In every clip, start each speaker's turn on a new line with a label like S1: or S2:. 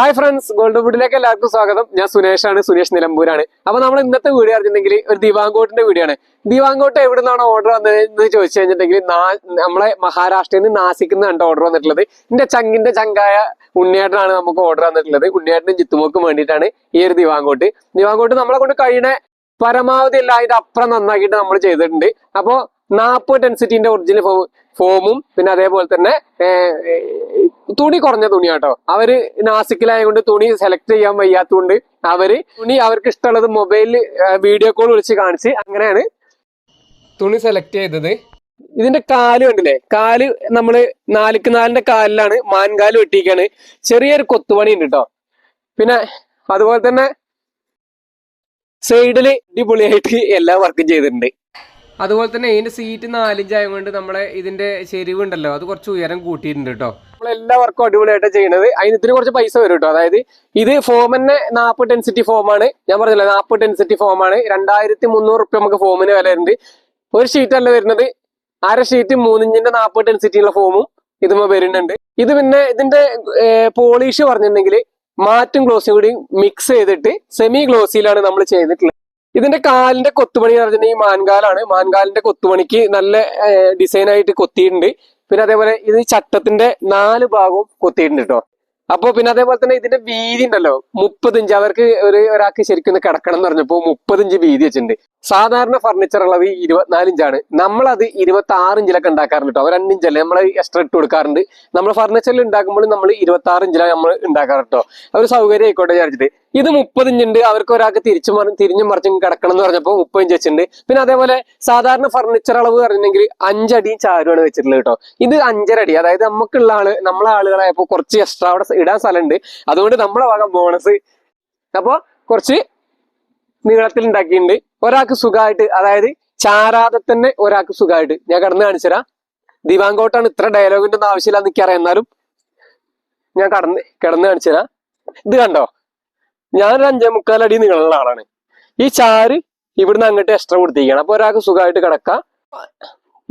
S1: Hi friends gold വുഡിലേക്ക് എല്ലാവർക്കും സ്വാഗതം. ഞാൻ സുനേഷാണ് സുനേഷ് നിലമ്പൂരാണ്. അപ്പൊ നമ്മൾ ഇന്നത്തെ വീഡിയോ അറിഞ്ഞിട്ടുണ്ടെങ്കിൽ ഒരു ദിവാങ്കോട്ടിന്റെ വീഡിയോ ആണ്. ദിവാങ്കോട്ട് എവിടെ നിന്നാണ് ഓർഡർ വന്നത് എന്ന് ചോദിച്ചു കഴിഞ്ഞിട്ടുണ്ടെങ്കിൽ നമ്മളെ മഹാരാഷ്ട്രയിൽ നിന്ന് നാസിക്കിൽ നിന്നാണ് ഓർഡർ വന്നിട്ടുള്ളത്. എന്റെ ചങ്ങിന്റെ ചങ്കായ ഉണ്ണിയേട്ടനാണ് നമുക്ക് ഓർഡർ വന്നിട്ടുള്ളത്. ഉണ്ണിയേട്ടനും ജിത്തുമോക്കും വേണ്ടിയിട്ടാണ് ഈ ഒരു ദിവാങ്കോട്ട്. ദിവാങ്കോട്ട് നമ്മളെ കൊണ്ട് കഴിയണ പരമാവധി എല്ലാം അതിന്റെ അപ്പുറം നന്നാക്കിയിട്ട് നമ്മൾ ചെയ്തിട്ടുണ്ട്. അപ്പോ നാൽപ്പത് ഡെൻസിറ്റിന്റെ ഒറിജിനൽ ഫോമും പിന്നെ അതേപോലെ തന്നെ തുണി കുറഞ്ഞ തുണിയാട്ടോ. അവർ നാസിക്കിലായതുകൊണ്ട് തുണി സെലക്ട് ചെയ്യാൻ വയ്യാത്തതുകൊണ്ട് അവർ തുണി അവർക്ക് ഇഷ്ടമുള്ളത് മൊബൈലിൽ വീഡിയോ കോൾ വിളിച്ച് കാണിച്ച് അങ്ങനെയാണ് തുണി സെലക്ട് ചെയ്തത്. ഇതിന്റെ കാൽ കണ്ടില്ലേ? കാൽ നമ്മൾ നാലിക്ക് നാലിന്റെ കാലിലാണ് മാൻകാൽ വെട്ടിയിരിക്കാണ് ചെറിയൊരു കൊത്തുപണി ഉണ്ട് കേട്ടോ പിന്നെ അതുപോലെ തന്നെ സൈഡിൽ അടിപൊളിയായിട്ട് എല്ലാ വർക്കും ചെയ്തിട്ടുണ്ട്. അതുപോലെ തന്നെ ഇതിന്റെ സീറ്റ് നാലിഞ്ച് ആയതുകൊണ്ട് നമ്മളെ ഇതിന്റെ ചെരിവ് ഉണ്ടല്ലോ അത് കുറച്ച് ഉയരം കൂട്ടിയിട്ടുണ്ട് കേട്ടോ നമ്മൾ എല്ലാവർക്കും അടിപൊളിയായിട്ട് ചെയ്യണത്. അതിന് ഇതിന് കുറച്ച് പൈസ വരും കേട്ടോ അതായത് ഇത് ഫോം തന്നെ നാൽപ്പത് ഡെൻസിറ്റി ഫോമാണ് ഞാൻ പറഞ്ഞില്ല നാൽപ്പത് ഡെൻസിറ്റി ഫോമാണ് രണ്ടായിരത്തി മുന്നൂറ് റുപ്യ നമുക്ക് ഫോമിന് വില ഉണ്ട് ഒരു ഷീറ്റ് അല്ല വരുന്നത്? അര ഷീറ്റ് മൂന്നിഞ്ചിന്റെ നാൽപ്പത് ഡെൻസിറ്റി ഉള്ള ഫോമും ഇതുമ്മ വരുന്നുണ്ട്. ഇത് പിന്നെ ഇതിന്റെ പോളിഷ് പറഞ്ഞിട്ടുണ്ടെങ്കിൽ മാറ്റും ഗ്ലോസും കൂടി മിക്സ് ചെയ്തിട്ട് സെമി ഗ്ലോസിയിലാണ് നമ്മൾ ചെയ്തിട്ടുള്ളത്. ഇതിന്റെ കാലിന്റെ കൊത്തുപണി എന്ന് പറഞ്ഞാൽ ഈ മാൻകാലാണ്. മാൻകാലിന്റെ കൊത്തുപണിക്ക് നല്ല ഡിസൈൻ ആയിട്ട് കൊത്തിയിട്ടുണ്ട്. പിന്നെ അതേപോലെ ഇത് ചട്ടത്തിന്റെ നാല് ഭാഗവും കൊത്തിയിട്ടുണ്ട് കേട്ടോ അപ്പൊ പിന്നെ അതേപോലെ തന്നെ ഇതിന്റെ വീതി ഉണ്ടല്ലോ. മുപ്പത് ഇഞ്ച്. അവർക്ക് ഒരു ഒരാൾക്ക് ശരിക്കും കിടക്കണം എന്ന് പറഞ്ഞപ്പോ മുപ്പത് ഇഞ്ച് വീതി വെച്ചിട്ടുണ്ട്. സാധാരണ ഫർണിച്ചർ അളവ് ഇരുപത്തിനാല് ഇഞ്ചാണ്. നമ്മളത് ഇരുപത്തി ആറ് ഇഞ്ചിലൊക്കെ ഉണ്ടാക്കാറുണ്ട് കേട്ടോ രണ്ട് ഇഞ്ചല്ലേ? നമ്മൾ എക്സ്ട്രാ ഇട്ട് കൊടുക്കാറുണ്ട്. നമ്മൾ ഫർണിച്ചറിൽ ഉണ്ടാക്കുമ്പോൾ നമ്മൾ ഇരുപത്തി ആറ് ഇഞ്ചിലാണ് നമ്മൾ ഉണ്ടാക്കാറ് കേട്ടോ ഒരു സൗകര്യം ആയിക്കോട്ടെ വിചാരിച്ചിട്ട്. ഇത് മുപ്പത് ഇഞ്ചുണ്ട്. അവർക്ക് ഒരാൾക്ക് തിരിച്ചു മറി തിരിഞ്ഞും മറിച്ചും കിടക്കണം എന്ന് പറഞ്ഞപ്പോൾ മുപ്പത് ഇഞ്ച് വെച്ചിട്ടുണ്ട്. പിന്നെ അതേപോലെ സാധാരണ ഫർണിച്ചർ അളവ് പറഞ്ഞിട്ടുണ്ടെങ്കിൽ അഞ്ചടിയും ചാരുമാണ് വെച്ചിട്ടുള്ളത് കേട്ടോ. ഇത് അഞ്ചര അടി. അതായത് നമുക്കുള്ള ആൾ നമ്മളെ ആളുകളായപ്പോൾ കുറച്ച് എക്സ്ട്രാ അവിടെ ഇടാൻ സ്ഥലമുണ്ട്. അതുകൊണ്ട് നമ്മളെ വക ബോണസ് അപ്പോൾ കുറച്ച് നീളത്തിൽ ഉണ്ടാക്കിയിട്ടുണ്ട്. ഒരാൾക്ക് സുഖമായിട്ട് അതായത് ചാരാതെ തന്നെ ഒരാൾക്ക് സുഖമായിട്ട്. ഞാൻ കടന്ന് കാണിച്ചുതരാം ദിവാങ്കോട്ടാണ് ഇത്ര ഡയലോഗിന്റെ ഒന്നും ആവശ്യമില്ല എനിക്കറിയാം എന്നാലും ഞാൻ കടന്ന് കിടന്ന് കാണിച്ചുതരാം ഇത് കണ്ടോ? ഞാനൊരു അഞ്ചേ മുക്കാലടി നീളമുള്ള ആളാണ്. ഈ ചാര് ഇവിടുന്ന് അങ്ങോട്ട് എക്സ്ട്രാ കൊടുത്തിരിക്കുകയാണ്. അപ്പൊ ഒരാൾക്ക് സുഖമായിട്ട് കിടക്കാം.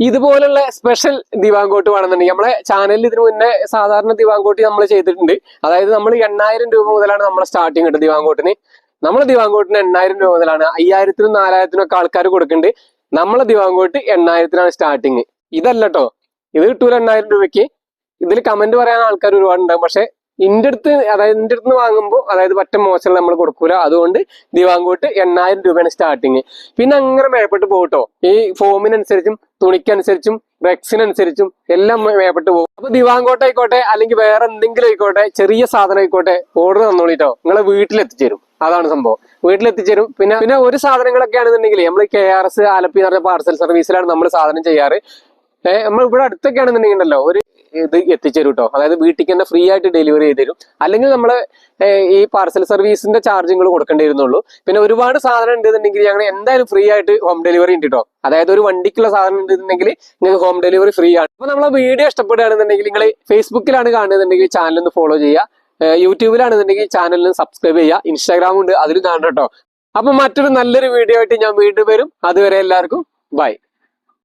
S1: ഇതുപോലുള്ള സ്പെഷ്യൽ ദിവാങ്കോട്ട് വേണമെന്നുണ്ടെങ്കിൽ നമ്മളെ ചാനലിൽ ഇതിനു മുന്നേ സാധാരണ ദിവാങ്കോട്ട് നമ്മൾ ചെയ്തിട്ടുണ്ട്. അതായത് നമ്മൾ എണ്ണായിരം രൂപ മുതലാണ് നമ്മളെ സ്റ്റാർട്ടിങ് കിട്ടുന്നത് ദിവാങ്കോട്ടിന്. നമ്മൾ ദിവാങ്കോട്ടിന് എണ്ണായിരം രൂപ മുതലാണ്. അയ്യായിരത്തിനും നാലായിരത്തിനും ഒക്കെ ആൾക്കാർ കൊടുക്കുന്നുണ്ട് നമ്മളെ ദിവാങ്കോട്ട് എണ്ണായിരത്തിനാണ് സ്റ്റാർട്ടിങ് ഇതല്ല കേട്ടോ ഇത് കിട്ടൂല എണ്ണായിരം രൂപയ്ക്ക്. ഇതിൽ കമന്റ് പറയാൻ ആൾക്കാർ ഒരുപാടുണ്ടാകും പക്ഷെ ഇന്റെ അടുത്ത് അതായത് എന്റെ അടുത്ത് വാങ്ങുമ്പോൾ അതായത് പറ്റ മോശം നമ്മൾ കൊടുക്കൂല. അതുകൊണ്ട് ദിവാങ്കോട്ട് എണ്ണായിരം രൂപയാണ് സ്റ്റാർട്ടിങ് പിന്നെ അങ്ങനെ മേപ്പെട്ട് പോകട്ടോ ഈ ഫോമിനനുസരിച്ചും തുണിക്കനുസരിച്ചും ബ്രെക്സിനനുസരിച്ചും എല്ലാം മേപ്പെട്ട് പോകും അപ്പൊ ദിവാങ്കോട്ട് ആയിക്കോട്ടെ അല്ലെങ്കിൽ വേറെ എന്തെങ്കിലും ആയിക്കോട്ടെ ചെറിയ സാധനം ആയിക്കോട്ടെ ഓർഡർ തന്നോളിട്ടോ. നിങ്ങളെ വീട്ടിലെത്തിച്ചേരും. അതാണ് സംഭവം. വീട്ടിലെത്തിച്ചേരും. പിന്നെ പിന്നെ ഒരു സാധനങ്ങളൊക്കെ ആണെന്നുണ്ടെങ്കിൽ നമ്മൾ കെ ആർ എസ് ആലപ്പി എന്ന് പറഞ്ഞ പാർസൽ സർവീസിലാണ് നമ്മൾ സാധനം ചെയ്യാറ്. നമ്മൾ ഇവിടെ അടുത്തൊക്കെ ആണെന്നുണ്ടെങ്കിൽ ഉണ്ടല്ലോ ഒരു ഇത് എത്തിച്ചേരും കേട്ടോ അതായത് വീട്ടിലേക്ക് തന്നെ ഫ്രീ ആയിട്ട് ഡെലിവറി ചെയ്ത് തരും അല്ലെങ്കിൽ നമ്മൾ ഈ പാർസൽ സർവീസിന്റെ ചാർജുകൾ കൊടുക്കേണ്ടി വരുന്നുള്ളൂ പിന്നെ ഒരുപാട് സാധനം ഉണ്ടെന്നുണ്ടെങ്കിൽ ഞങ്ങൾ എന്തായാലും ഫ്രീ ആയിട്ട് ഹോം ഡെലിവറി ഉണ്ട് കേട്ടോ അതായത് ഒരു വണ്ടിക്കുള്ള സാധനം ഉണ്ടെന്നുണ്ടെങ്കിൽ നിങ്ങൾക്ക് ഹോം ഡെലിവറി ഫ്രീ ആണ്. അപ്പൊ നമ്മളെ വീഡിയോ ഇഷ്ടപ്പെടുകയാണെന്നുണ്ടെങ്കിൽ നിങ്ങൾ ഫേസ്ബുക്കിലാണ് കാണുന്നുണ്ടെങ്കിൽ ചാനൽ ഒന്ന് ഫോളോ ചെയ്യുക. യൂട്യൂബിലാണെന്നുണ്ടെങ്കിൽ ചാനലിന് സബ്സ്ക്രൈബ് ചെയ്യുക. ഇൻസ്റ്റാഗ്രാം ഉണ്ട് അതിലും കാണണം കേട്ടോ അപ്പൊ മറ്റൊരു നല്ലൊരു വീഡിയോ ആയിട്ട് ഞാൻ വീണ്ടും വരും. അതുവരെ എല്ലാവർക്കും ബൈ